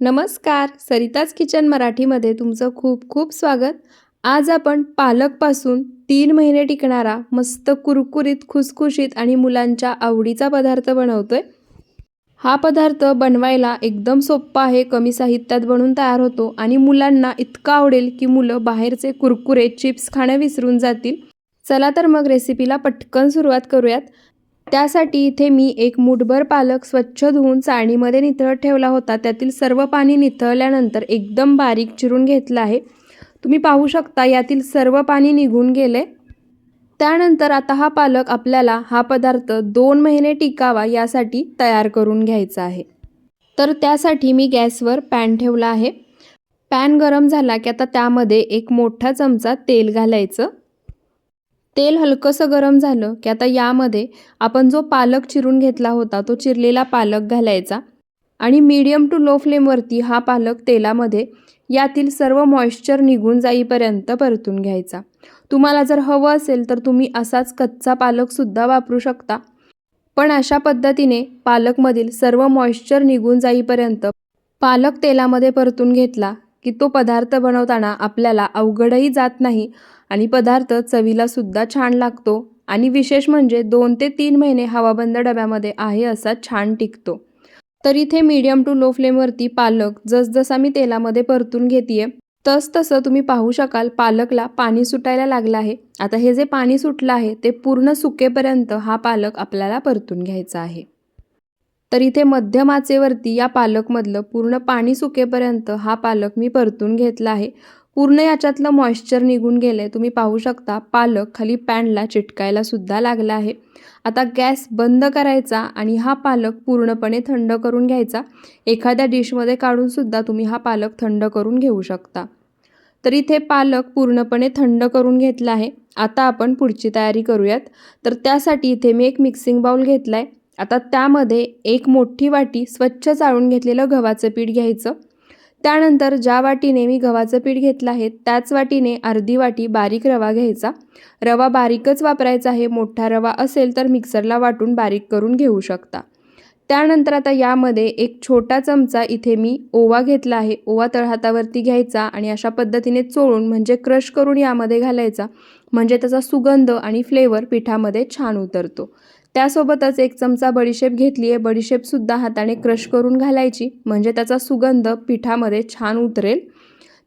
नमस्कार. सरिताज किचन मराठीमध्ये तुमचं खूप खूप स्वागत. आज आपण पालकपासून तीन महिने टिकणारा मस्त कुरकुरीत खुसखुशीत आणि मुलांच्या आवडीचा पदार्थ बनवतोय. हा पदार्थ बनवायला एकदम सोप्पा आहे कमी साहित्यात बनून तयार होतो आणि मुलांना इतका आवडेल की मुलं बाहेरचे कुरकुरे चिप्स खाणं विसरून जातील. चला तर मग रेसिपीला पटकन सुरुवात करूयात. त्यासाठी इथे मी एक मुठभर पालक स्वच्छ धुवून चाळणीमध्ये निथळत ठेवला होता. त्यातील सर्व पाणी निथळल्यानंतर एकदम बारीक चिरून घेतलं आहे. तुम्ही पाहू शकता यातील सर्व पाणी निघून गेले. त्यानंतर आता हा पालक आपल्याला हा पदार्थ दोन महिने टिकावा यासाठी तयार करून घ्यायचा आहे. तर त्यासाठी मी गॅसवर पॅन ठेवला आहे. पॅन गरम झाला की आता त्यामध्ये एक मोठा चमचा तेल घालायचं. तेल हलकंसं गरम झालं की आता यामध्ये आपण जो पालक चिरून घेतला होता तो चिरलेला पालक घालायचा आणि मीडियम टू लो फ्लेमवरती हा पालक तेलामध्ये यातील सर्व मॉइश्चर निघून जाईपर्यंत परतून घ्यायचा. तुम्हाला जर हवं असेल तर तुम्ही असाच कच्चा पालकसुद्धा वापरू शकता. पण अशा पद्धतीने पालकमधील सर्व मॉइश्चर निघून जाईपर्यंत पालक तेलामध्ये परतून घेतला की तो पदार्थ बनवताना आपल्याला अवघडही जात नाही आणि पदार्थ चवीला सुद्धा छान लागतो. आणि विशेष म्हणजे दोन ते तीन महिने हवाबंद डब्यामध्ये आहे असा छान टिकतो. तर इथे मीडियम टू लो फ्लेमवरती पालक जसजसा मी तेलामध्ये परतून घेते तस तसं तुम्ही पाहू शकाल पालकला पाणी सुटायला लागलं आहे. आता हे जे पाणी सुटलं आहे ते पूर्ण सुकेपर्यंत हा पालक आपल्याला परतून घ्यायचा आहे. तर इथे मध्यम आचेवरती या पालकमधलं पूर्ण पाणी सुकेपर्यंत हा पालक मी परतून घेतला आहे. पूर्ण याच्यातलं मॉइश्चर निघून गेले तुम्ही पाहू शकता पालक खाली पॅनला चिटकायला सुद्धा लागला आहे. आता गॅस बंद करायचा आणि हा पालक पूर्णपणे थंड करून घ्यायचा. एखाद्या डिशमध्ये काढूनसुद्धा तुम्ही हा पालक थंड करून घेऊ शकता. तर इथे पालक पूर्णपणे थंड करून घेतला आहे. आता आपण पुढची तयारी करूयात. तर त्यासाठी इथे मी एक मिक्सिंग बाउल घेतला आहे आता त्यामध्ये एक मोठी वाटी स्वच्छ चाळून घेतलेलं गव्हाचं पीठ घ्यायचं. त्यानंतर ज्या वाटीने मी गव्हाचं पीठ घेतलं आहे त्याच वाटीने अर्धी वाटी बारीक रवा घ्यायचा. रवा बारीकच वापरायचा आहे मोठा रवा असेल तर मिक्सरला वाटून बारीक करून घेऊ शकता. त्यानंतर आता यामध्ये एक छोटा चमचा इथे मी ओवा घेतला आहे. ओवा तळहातावरती घ्यायचा आणि अशा पद्धतीने चोळून म्हणजे क्रश करून यामध्ये घालायचा. म्हणजे त्याचा सुगंध आणि फ्लेवर पिठामध्ये छान उतरतो. त्यासोबतच एक चमचा बडीशेप घेतली आहे बडीशेपसुद्धा हाताने क्रश करून घालायची. म्हणजे त्याचा सुगंध पिठामध्ये छान उतरेल.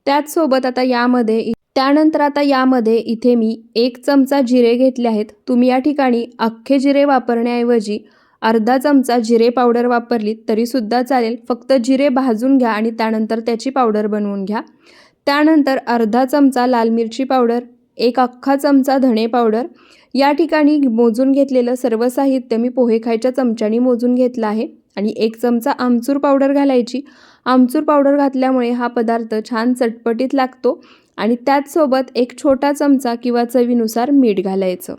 त्याचसोबत आता यामध्ये त्यानंतर आता यामध्ये इथे मी एक चमचा जिरे घेतले आहेत. तुम्ही या ठिकाणी अख्खे जिरे वापरण्याऐवजी अर्धा चमचा जिरे पावडर वापरली तरीसुद्धा चालेल. फक्त जिरे भाजून घ्या आणि त्यानंतर त्याची पावडर बनवून घ्या. त्यानंतर अर्धा चमचा लाल मिरची पावडर एक अख्खा चमचा धणे पावडर या ठिकाणी मोजून घेतलेलं सर्व साहित्य मी पोहे खायच्या चमच्याने मोजून घेतलं आहे. आणि एक चमचा आमचूर पावडर घालायची. आमचूर पावडर घातल्यामुळे हा पदार्थ छान चटपटीत लागतो आणि त्याचसोबत एक छोटा चमचा किंवा चवीनुसार मीठ घालायचं.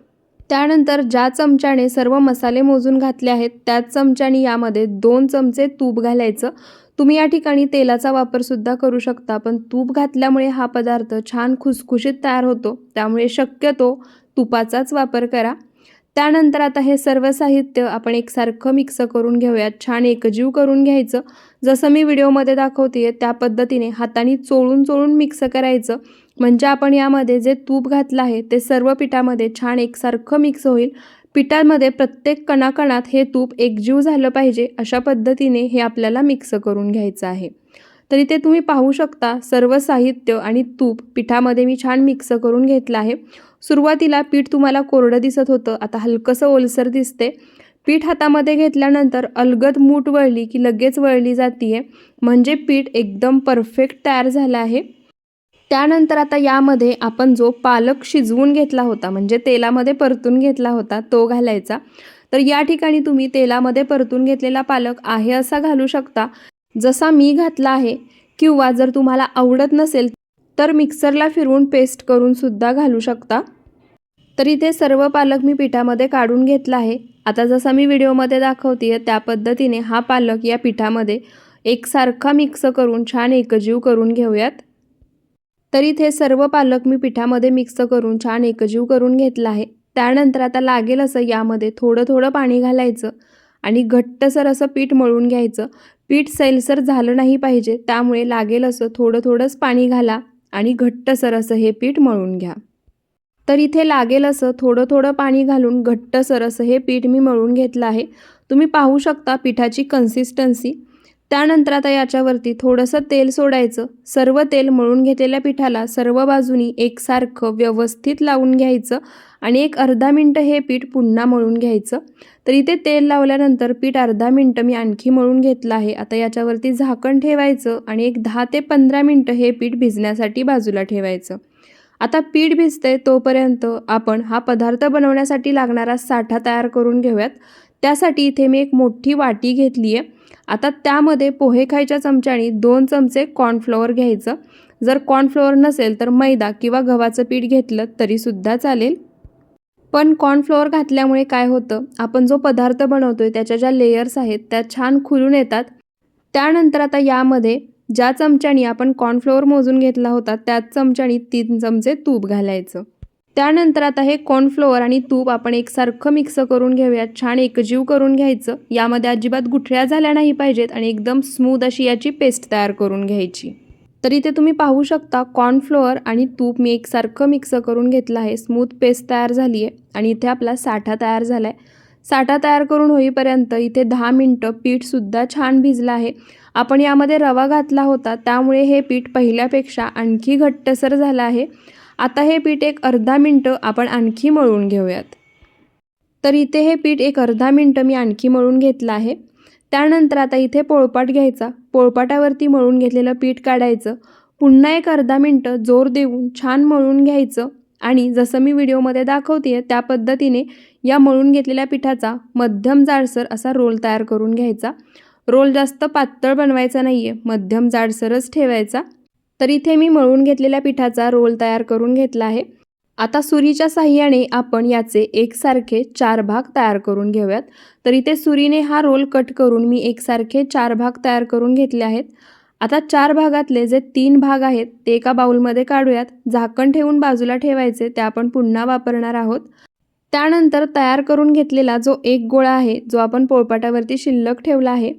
त्यानंतर ज्या चमच्याने सर्व मसाले मोजून घातले आहेत त्याच चमच्याने यामध्ये दोन चमचे तूप घालायचं. तुम्ही या ठिकाणी तेलाचा वापरसुद्धा करू शकता पण तूप घातल्यामुळे हा पदार्थ छान खुसखुशीत तयार होतो. त्यामुळे शक्यतो तुपाचाच वापर करा. त्यानंतर आता हे सर्व साहित्य आपण एकसारखं मिक्स करून घेऊयात. छान एकजीव करून घ्यायचं. जसं मी व्हिडिओमध्ये दाखवते त्या पद्धतीने हाताने चोळून चोळून मिक्स करायचं. म्हणजे आपण यामध्ये जे तूप घातलं आहे ते सर्व पिठामध्ये छान एकसारखं मिक्स होईल. पिठामध्ये प्रत्येक कणाकणात हे तूप एकजीव झालं पाहिजे अशा पद्धतीने हे आपल्याला मिक्स करून घ्यायचं आहे. तर इथे तुम्ही पाहू शकता सर्व साहित्य आणि तूप पिठामध्ये मी छान मिक्स करून घेतलं आहे. सुरुवातीला पीठ तुम्हाला कोरडं दिसत होतं. आता हलकंसं ओलसर दिसते पीठ हातामध्ये घेतल्यानंतर अलगद मूठ वळली की लगेच वळली जाते म्हणजे पीठ एकदम परफेक्ट तयार झालं आहे. त्यानंतर आता यामध्ये आपण जो पालक शिजवून घेतला होता म्हणजे तेलामध्ये परतून घेतला होता तो घालायचा. तर या ठिकाणी तुम्ही तेलामध्ये परतून घेतलेला पालक आहे असा घालू शकता. जसा मी घातला आहे किंवा जर तुम्हाला आवडत नसेल तर मिक्सरला फिरवून पेस्ट करून सुद्धा घालू शकता. तर इथे सर्व पालक मी पिठामध्ये काढून घेतला आहे. आता जसा मी व्हिडिओमध्ये दाखवते त्या पद्धतीने हा पालक या पिठामध्ये एकसारखा मिक्स करून छान एकजीव करून घेऊयात. तर इथे सर्व पालक मी पिठामध्ये मिक्स करून छान एकजीव करून घेतला आहे. त्यानंतर आता लागेल असं यामध्ये थोडं थोडं पाणी घालायचं आणि घट्टसर असं पीठ मळून घ्यायचं. पीठ सैलसर झालं नाही पाहिजे त्यामुळे लागेल असं थोडं थोडंच पाणी घाला. आणि घट्टसर असं हे पीठ मळून घ्या. तर इथे लागेल असं थोडं थोडं पाणी घालून घट्टसर असं हे पीठ मी मळून घेतलं आहे. तुम्ही पाहू शकता पिठाची कन्सिस्टन्सी त्यानंतर आता याच्यावरती थोडंसं तेल सोडायचं. सर्व तेल मळून घेतलेल्या पिठाला सर्व बाजूनी एकसारखं व्यवस्थित लावून घ्यायचं आणि एक अर्धा मिनटं हे पीठ पुन्हा मळून घ्यायचं. तर इथे तेल लावल्यानंतर पीठ अर्धा मिनटं मी आणखी मळून घेतलं आहे. आता याच्यावरती झाकण ठेवायचं आणि एक दहा ते पंधरा मिनटं हे पीठ भिजण्यासाठी बाजूला ठेवायचं. आता पीठ भिजतंय तोपर्यंत आपण हा पदार्थ बनवण्यासाठी लागणारा साठा तयार करून घेऊयात. त्यासाठी इथे मी एक मोठी वाटी घेतली आहे आता त्यामध्ये पोहे खायच्या चमच्याने दोन चमचे कॉर्नफ्लोअर घ्यायचं. जर कॉर्नफ्लोअर नसेल तर मैदा किंवा गव्हाचं पीठ घेतलं तरीसुद्धा चालेल. पण कॉर्नफ्लोअर घातल्यामुळे काय होतं? आपण जो पदार्थ बनवतोय त्याच्या ज्या लेयर्स आहेत त्या छान खुलून येतात. त्यानंतर आता यामध्ये ज्या चमच्यानी आपण कॉर्नफ्लोअर मोजून घेतला होता त्याच चमच्यानी तीन चमचे तूप घालायचं. त्यानंतर आता हे कॉर्नफ्लोअर आणि तूप आपण एकसारखं मिक्स करून घेऊयात. छान एकजीव करून घ्यायचं. यामध्ये अजिबात गुठळ्या झाल्या नाही पाहिजेत आणि एकदम स्मूथ अशी याची पेस्ट तयार करून घ्यायची. तर इथे तुम्ही पाहू शकता कॉर्नफ्लोअर आणि तूप मी एकसारखं मिक्स करून घेतलं आहे. स्मूथ पेस्ट तयार झाली आहे आणि इथे आपला साठा तयार झाला आहे साठा तयार करून होईपर्यंत इथे दहा मिनटं पीठसुद्धा छान भिजलं आहे. आपण यामध्ये रवा घातला होता त्यामुळे हे पीठ पहिल्यापेक्षा आणखी घट्टसर झालं आहे. आता हे पीठ एक अर्धा मिनटं आपण आणखी मळून घेऊयात. तर इथे हे पीठ एक अर्धा मिनटं मी आणखी मळून घेतलं आहे. त्यानंतर आता इथे पोळपाट घ्यायचा. पोळपाटावरती मळून घेतलेलं पीठ काढायचं. पुन्हा एक अर्धा मिनटं जोर देऊन छान मळून घ्यायचं. आणि जसं मी व्हिडिओमध्ये दाखवते त्या पद्धतीने या मळून घेतलेल्या पिठाचा मध्यम जाडसर असा रोल तयार करून घ्यायचा. रोल जास्त पातळ बनवायचा नाही आहे मध्यम जाडसरच ठेवायचा. तर इथे मी मळून घेतलेल्या पिठाचा रोल तयार करून घेतला आहे. आता सुरीच्या साह्याने आपण याचे एकसारखे चार भाग तयार करून घेऊयात. तर इथे सुरीने हा रोल कट करून मी एकसारखे चार भाग तयार करून घेतले आहेत. आता चार भागातले जे तीन भाग आहेत ते एका बाउलमध्ये काढूयात. झाकण ठेवून बाजूला ठेवायचे ते आपण पुन्हा वापरणार आहोत. त्यानंतर तयार करून घेतलेला जो एक गोळा आहे जो आपण पोळपाटावरती शिल्लक ठेवला आहे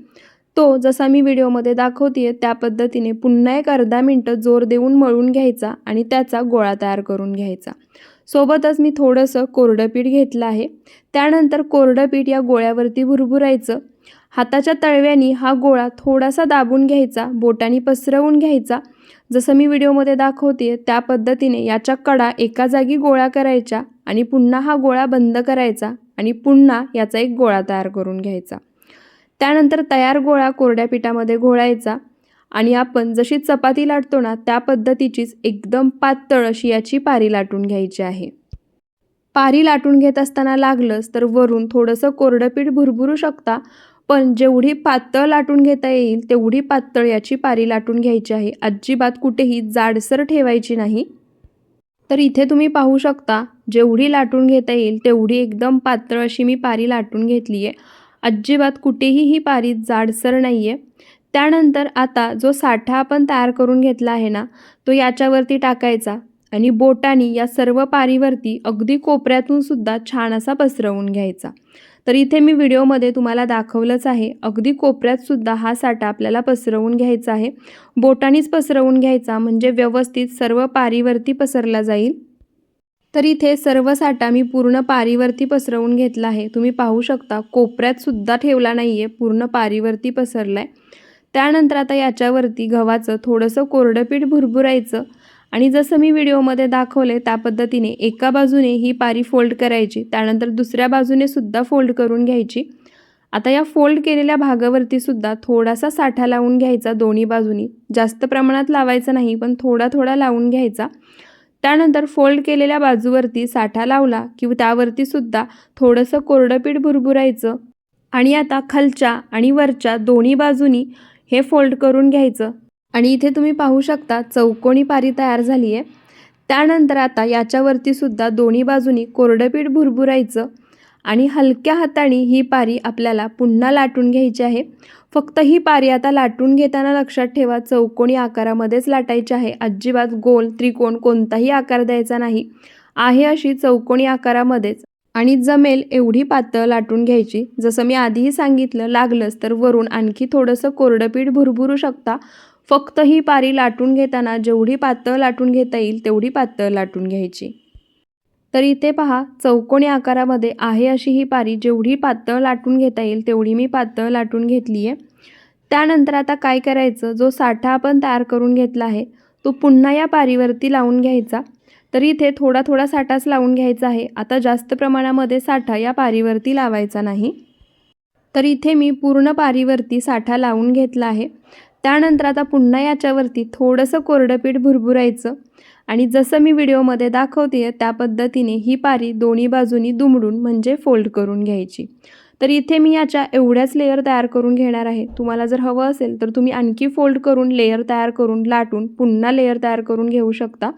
तो जसा मी व्हिडिओमध्ये दाखवते त्या पद्धतीने पुन्हा एक अर्धा मिनटं जोर देऊन मळून घ्यायचा आणि त्याचा गोळा तयार करून घ्यायचा. सोबतच मी थोडंसं कोरडं पीठ घेतलं आहे. त्यानंतर कोरडं पीठ या गोळ्यावरती भुरभुरायचं. हाताच्या तळव्यानी हा गोळा थोडासा दाबून घ्यायचा बोटानी पसरवून घ्यायचा. जसं मी व्हिडिओमध्ये दाखवते त्या पद्धतीने याच्या कडा एका जागी गोळा करायच्या आणि पुन्हा हा गोळा बंद करायचा आणि पुन्हा याचा एक गोळा तयार करून घ्यायचा. त्यानंतर तयार गोळा कोरड्या पिठामध्ये घोळायचा आणि आपण जशी चपाती लाटतो ना त्या पद्धतीचीच एकदम पातळ अशी याची पारी लाटून घ्यायची आहे. पारी लाटून घेत असताना लागलंच तर वरून थोडंसं कोरडं पीठ भुरभुरू शकता पण जेवढी पातळ लाटून घेता येईल तेवढी पातळ याची पारी लाटून घ्यायची आहे. अजिबात कुठेही जाडसर ठेवायची नाही. तर इथे तुम्ही पाहू शकता जेवढी लाटून घेता येईल तेवढी एकदम पातळ अशी मी पारी लाटून घेतली आहे अजिबात कुठेही ही पारी जाडसर नाही आहे त्यानंतर आता जो साठा आपण तयार करून घेतला आहे ना तो याच्यावरती टाकायचा आणि बोटानी या सर्व पारीवरती अगदी कोपऱ्यातून सुद्धा छान असा पसरवून घ्यायचा. तर इथे मी व्हिडिओमध्ये तुम्हाला दाखवलंच आहे अगदी कोपऱ्यातसुद्धा हा साठा आपल्याला पसरवून घ्यायचा आहे. बोटानीच पसरवून घ्यायचा म्हणजे व्यवस्थित सर्व पारीवरती पसरला जाईल. तर इथे सर्व साठा मी पूर्ण पारीवरती पसरवून घेतला आहे. तुम्ही पाहू शकता कोपऱ्यात सुद्धा ठेवला नाही आहे पूर्ण पारीवरती पसरला आहे त्यानंतर आता याच्यावरती गव्हाचं थोडंसं कोरडं पीठ भुरभुरायचं आणि जसं मी व्हिडिओमध्ये दाखवले त्या पद्धतीने एका बाजूने ही पारी फोल्ड करायची त्यानंतर दुसऱ्या बाजूने सुद्धा फोल्ड करून घ्यायची. आता या फोल्ड केलेल्या भागावरती सुद्धा थोडासा साठा लावून घ्यायचा दोन्ही बाजूनी. जास्त प्रमाणात लावायचा नाही पण थोडा थोडा लावून घ्यायचा. त्यानंतर फोल्ड केलेल्या बाजूवरती साठा लावला की त्यावरती सुद्धा थोडंसं कोरडं पीठ भुरभुरायचं आणि आता खालच्या आणि वरच्या दोन्ही बाजूनी हे फोल्ड करून घ्यायचं. आणि इथे तुम्ही पाहू शकता चौकोनी पारी तयार झाली आहे त्यानंतर आता याच्यावरती सुद्धा दोन्ही बाजूनी कोरडं पीठ भुरभुरायचं आणि हलक्या हाताने ही पारी आपल्याला पुन्हा लाटून घ्यायची आहे. फक्त ही पारी आता लाटून घेताना लक्षात ठेवा चौकोनी आकारामध्येच लाटायची आहे. अजिबात गोल त्रिकोण कोणताही आकार द्यायचा नाही. आहे अशी चौकोनी आकारामध्येच. आणि जमेल एवढी पातळ लाटून घ्यायची. जसं मी आधीही सांगितलं लागलंच तर वरून आणखी थोडंसं कोरडं पीठ भुरभुरू शकता. फक्त ही पारी लाटून घेताना जेवढी पातळ लाटून घेता येईल तेवढी पातळ लाटून घ्यायची. तर इथे पहा चौकोनी आकारामध्ये आहे अशी ही पारी. जेवढी पातळ लाटून घेता येईल तेवढी मी पातळ लाटून घेतली आहे त्यानंतर आता काय करायचं? जो साठा आपण तयार करून घेतला आहे तो पुन्हा या पारीवरती लावून घ्यायचा. तर इथे थोडा थोडा साठाच लावून घ्यायचा आहे. आता जास्त प्रमाणामध्ये साठा या पारीवरती लावायचा नाही. तर इथे मी पूर्ण पारीवरती साठा लावून घेतला आहे. त्यानंतर आता पुन्हा याच्यावरती थोडंसं कोरडं पीठ भुरभुरायचं. आणि जसं मी व्हिडिओमध्ये दाखवते त्या पद्धतीने ही पारी दोन्ही बाजूनी दुमडून म्हणजे फोल्ड करून घ्यायची. तर इथे मी याच्या एवढ्याच लेअर तयार करून घेणार आहे. तुम्हाला जर हवं असेल तर तुम्ही आणखी फोल्ड करून लेअर तयार करून लाटून पुन्हा लेअर तयार करून घेऊ शकता.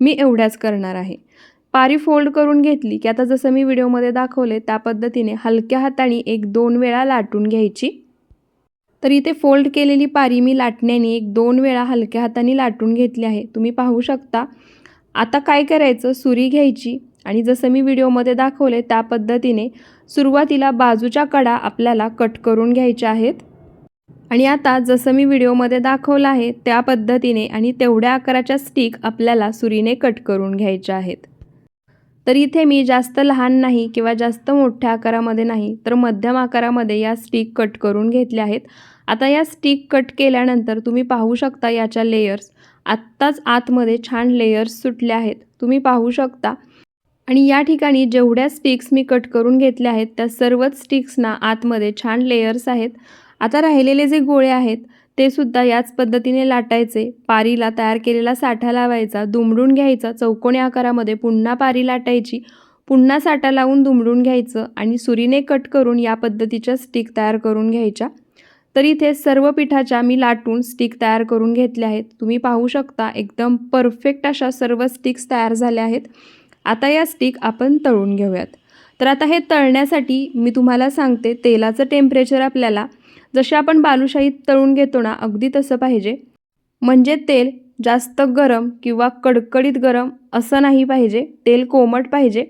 मी एवढ्याच करणार आहे. पारी फोल्ड करून घेतली की आता जसं मी व्हिडिओमध्ये दाखवले त्या पद्धतीने हलक्या हाताने एक दोन वेळा लाटून घ्यायची. तर इथे फोल्ड केलेली पारी मी लाटण्याने एक दोन वेळा हलक्या हाताने लाटून घेतली आहे. तुम्ही पाहू शकता. आता काय करायचं? सुरी घ्यायची आणि जसं मी व्हिडिओमध्ये दाखवले त्या पद्धतीने सुरुवातीला बाजूच्या कडा आपल्याला कट करून घ्यायच्या आहेत. आणि आता जसं मी व्हिडिओमध्ये दाखवलं आहे त्या पद्धतीने आणि तेवढ्या आकाराच्या स्टिक आपल्याला सुरीने कट करून घ्यायच्या आहेत. तर इथे मी जास्त लहान नाही किंवा जास्त मोठ्या आकारामध्ये नाही तर मध्यम आकारामध्ये या स्टिक कट करून घेतल्या आहेत. आता या स्टिक कट केल्यानंतर तुम्ही पाहू शकता याच्या लेयर्स आत्ताच आतमध्ये छान लेयर्स सुटले आहेत. तुम्ही पाहू शकता. आणि या ठिकाणी जेवढ्या स्टिक्स मी कट करून घेतल्या आहेत त्या सर्वच स्टिक्सना आतमध्ये छान लेयर्स आहेत. आता राहिलेले जे गोळे आहेत ते सुद्धा याच पद्धतीने लाटायचे. पारीला तयार केलेला साठा लावायचा दुमडून घ्यायचा चौकोनी आकारामध्ये पुन्हा पारी लाटायची. पुन्हा साठा लावून दुमडून घ्यायचं आणि सुरीने कट करून या पद्धतीच्या स्टिक तयार करून घ्यायच्या. तर इथे सर्व पिठाच्या मी लाटून स्टिक तयार करून घेतल्या आहेत. तुम्ही पाहू शकता एकदम परफेक्ट अशा सर्व स्टिक्स तयार झाल्या आहेत. आता या स्टिक आपण तळून घेऊयात. तर आता हे तळण्यासाठी मी तुम्हाला सांगते तेलाचं टेम्परेचर आपल्याला जसे आपण बालुशाही तळून घेतो ना अगदी तसं पाहिजे. म्हणजे तेल जास्त गरम किंवा कडकडीत गरम असं नाही पाहिजे. तेल कोमट पाहिजे.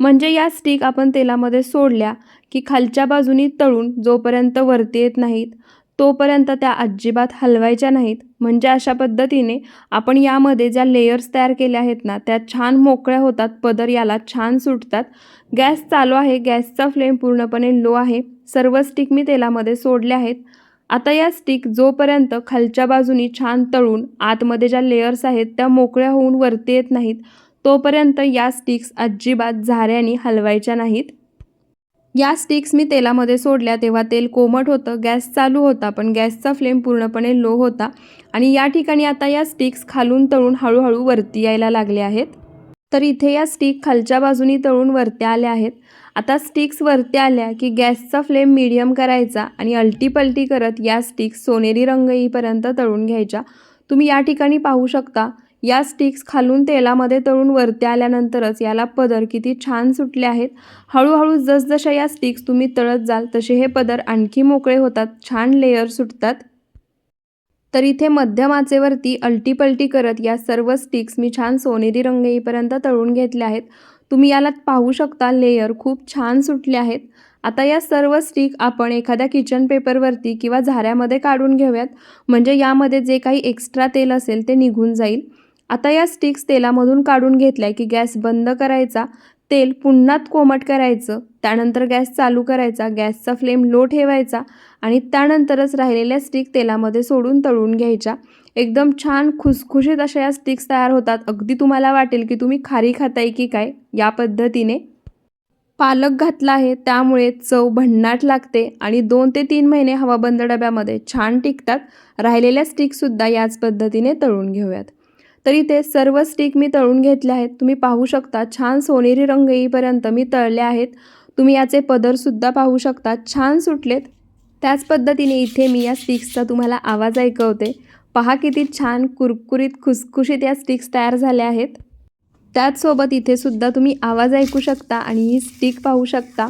म्हणजे या स्टिक आपण तेलामध्ये सोडल्या की खालच्या बाजूनी तळून जोपर्यंत वरती येत नाहीत तोपर्यंत त्या अजिबात हलवायच्या नाहीत. म्हणजे अशा पद्धतीने आपण यामध्ये ज्या लेयर्स तयार केल्या आहेत ना त्या छान मोकळ्या होतात पदर याला छान सुटतात. गॅस चालू आहे गॅसचा फ्लेम पूर्णपणे लो आहे. सर्व स्टिक मी तेलामध्ये सोडल्या आहेत. आता या स्टिक जोपर्यंत खालच्या बाजूनी छान तळून आतमध्ये ज्या लेयर्स आहेत त्या मोकळ्या होऊन वरती येत नाहीत तोपर्यंत या स्टिक्स अजिबात झाऱ्याने हलवायच्या नाहीत. या स्टिक्स मी तेलामध्ये सोडल्या तेव्हा तेल कोमट होतं गॅस चालू होता पण गॅसचा फ्लेम पूर्णपणे लो होता आणि या ठिकाणी आता या स्टिक्स खालून तळून हळूहळू वरती यायला लागले आहेत. तर इथे या स्टिक खालच्या बाजूनी तळून वरती आल्या आहेत. आता स्टिक्स वरती आल्या की गॅसचा फ्लेम मीडियम करायचा आणि अल्टीपल्टी करत या स्टिक्स सोनेरी रंग येईपर्यंत तळून घ्यायच्या. तुम्ही या ठिकाणी पाहू शकता या स्टिक्स खालून तेलामध्ये तळून वरती आल्यानंतरच याला पदर किती छान सुटले आहेत. हळूहळू जसजशा या स्टिक्स तुम्ही तळत जाल तसे हे पदर आणखी मोकळे होतात छान लेयर सुटतात. तर इथे मध्यम आचेवरती अल्टीपल्टी करत या सर्व स्टिक्स मी छान सोनेरी रंग येईपर्यंत तळून घेतल्या आहेत. तुम्ही याला पाहू शकता लेयर खूप छान सुटले आहेत. आता या सर्व स्टिक आपण एखाद्या किचन पेपरवरती किंवा झाऱ्यामध्ये काढून घेऊयात. म्हणजे यामध्ये जे काही एक्स्ट्रा तेल असेल ते निघून जाईल. आता या स्टिक्स तेलामधून काढून घेतल्या की गॅस बंद करायचा. तेल पुन्हा कोमट करायचं त्यानंतर गॅस चालू करायचा गॅसचा फ्लेम लो ठेवायचा आणि त्यानंतरच राहिलेल्या स्टिक तेलामध्ये सोडून तळून घ्यायच्या. एकदम छान खुसखुशीत अशा या स्टिक्स तयार होतात. अगदी तुम्हाला वाटेल की तुम्ही खारी खाताय की काय या पद्धतीने. पालक घातला आहे त्यामुळे चव भन्नाट लागते आणि दोन ते तीन महिने हवाबंद डब्यामध्ये छान टिकतात. राहिलेल्या स्टिकसुद्धा याच पद्धतीने तळून घेऊयात. तर इथे सर्व स्टिक मी तळून घेतले आहेत. तुम्ही पाहू शकता छान सोनेरी रंग येईपर्यंत मी तळले आहेत. तुम्ही याचे पदरसुद्धा पाहू शकता. छान सुटलेत. त्याच पद्धतीने इथे मी या स्टिक्सचा तुम्हाला आवाज ऐकवते. पहा किती छान कुरकुरीत खुसखुशीत या स्टिक्स तयार झाल्या आहेत. त्याचसोबत इथे सुद्धा तुम्ही आवाज ऐकू शकता आणि ही स्टिक पाहू शकता.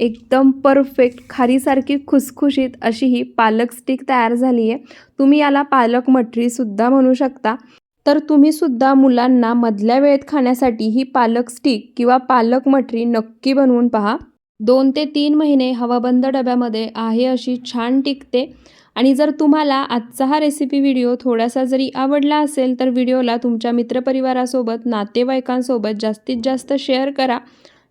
एकदम परफेक्ट खारीसारखी खुसखुशीत अशी ही पालक स्टिक तयार झाली आहे तुम्ही याला पालक मटरीसुद्धा म्हणू शकता. तर तुम्हीसुद्धा मुलांना मधल्या वेळेत खाण्यासाठी ही पालक स्टिक किंवा पालक मटरी नक्की बनवून पहा. दोन ते तीन महिने हवाबंद डब्यामध्ये आहे अशी छान टिकते. आणि जर तुम्हाला आजचा हा रेसिपी व्हिडिओ थोडासा जरी आवडला असेल तर व्हिडिओला तुमच्या मित्रपरिवारासोबत नातेवाईकांसोबत जास्तीत जास्त शेअर करा.